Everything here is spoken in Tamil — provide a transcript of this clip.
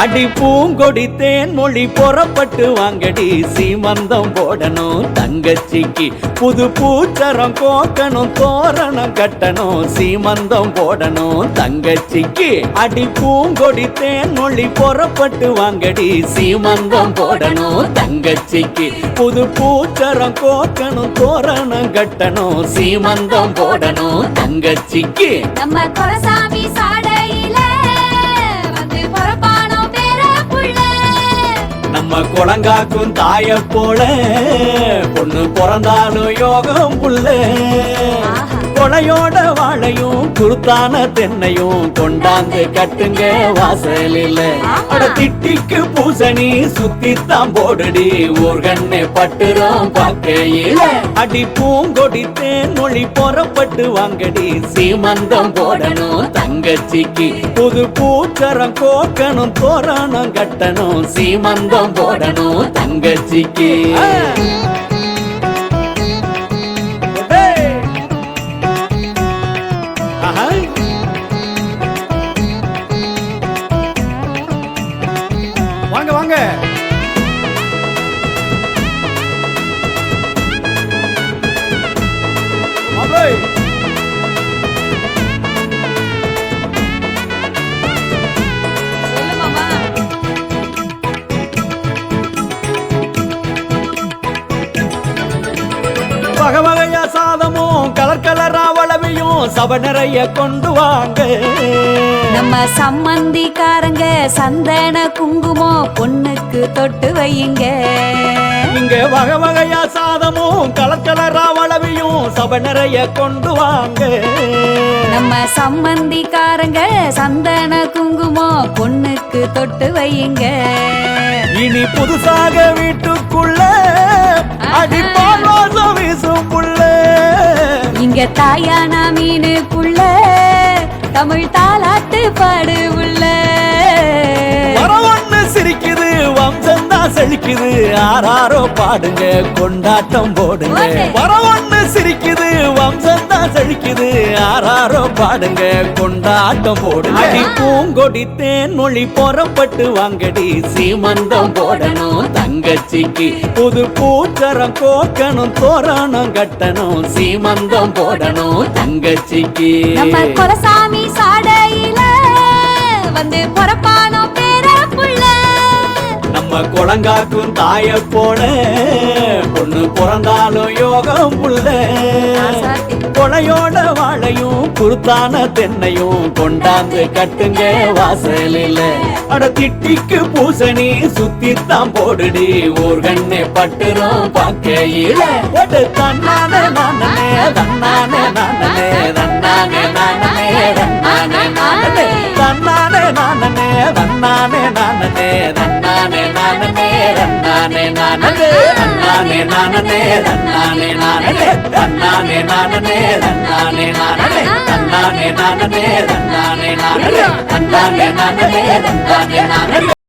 அடி பூங்கொடி தேன் மொழி புறப்பட்டு வாங்கடி. சீமந்தம் போடணும் தங்கச்சிக்கு புது பூச்சரம் கோக்கணும் தோரணம் கட்டணும். சீமந்தம் போடணும் தங்கச்சிக்கு அடி பூங்கொடி தேன் மொழி புறப்பட்டு வாங்கடி. சீமந்தம் போடணும் தங்கச்சிக்கு புது பூச்சரம் கோக்கணும் தோரணம் கட்டணும். சீமந்தம் போடணும் தங்கச்சிக்கு நம்ம குலசாமி சாமி நம்ம குளங்காக்கும் தாய போல பொண்ணு பிறந்தாலும் யோகம் புள்ள ஆஹா. கொலையோட வாழையும் குருத்தான தென்னையும் கொண்டாந்து கட்டுங்க வாசலில். அட திட்டிக்கு பூசணி சுத்தித்தான் போடுடி ஊர்கண்ணே பட்டுறோம் பார்க்கையில. அடி பூங்கொடி தேன் மொழி புறப்பட்டு வாங்கடி சீமந்தம் போடணும் தங்கச்சிக்கு. புது பூச்சரம் கோக்கணும் தோரணம் கட்டணும் சீமந்தம் போடணும் தங்கச்சிக்கு. நிறைய கொண்டு வாங்க. நம்ம சம்மந்திக்காரங்க சந்தன குங்குமம் பொண்ணுக்கு தொட்டு வையுங்க. இங்க வகை வகையா சாதமும் கலர் கலரா வளவையும் சப நிறைய கொண்டு வாங்க. நம்ம சம்மந்திக்காரங்க சந்தன குங்குமம் பொண்ணுக்கு தொட்டு வையுங்க. இனி புதுசாக வீட்டுக்குள்ள அடிப்பால் வீசும் புள்ள. இங்க தாயானா மீனுக்குள்ள தமிழ் தாலாட்டு பாடு உள்ள சிரிக்குது வம்சம் தான் செழிக்குது ஆறாரோ பாடுங்க கொண்டாட்டம் போடுங்க. மரவண்ணு சிரிக்குது வம்சம் தான் செழிக்குது. ஆறாரோ பாடுங்க கொண்டாட்டம் போடுங்க. அடி பூங்கொடி தேன் மொழி புறப்பட்டு வாங்கடி. சீமந்தம் போடணும் தங்கச்சிக்கு புது பூச்சரம் கோக்கணும் தோரணம் கட்டணும். சீமந்தம் போடணும் தங்கச்சிக்கு. நம்ம கொலசாமி சாடையில வந்து பொறப்பானோ நம்ம குளங்காக்கும் தாய போல பொண்ணு பிறந்தாலும் யோகம் உள்ள. கொலையோட வாழையும் குருத்தான தென்னையும் கொண்டாந்து கட்டுங்க வாசலில். அட திட்டிக்கு பூசணி சுத்தித்தான் போடுடி ஓர் கண்ணே பட்டுரும் பார்க்கையில. தன்னான தன்னானே நானே தன்னானே நானே தன்னானே தன்னானே நானே தன்னானே நானே தன்னானே நானே தன்னானே நானே தன்னானே நானே தன்னானே நானே தன்னானே நானே தன்னானே நானே தன்னானே நானே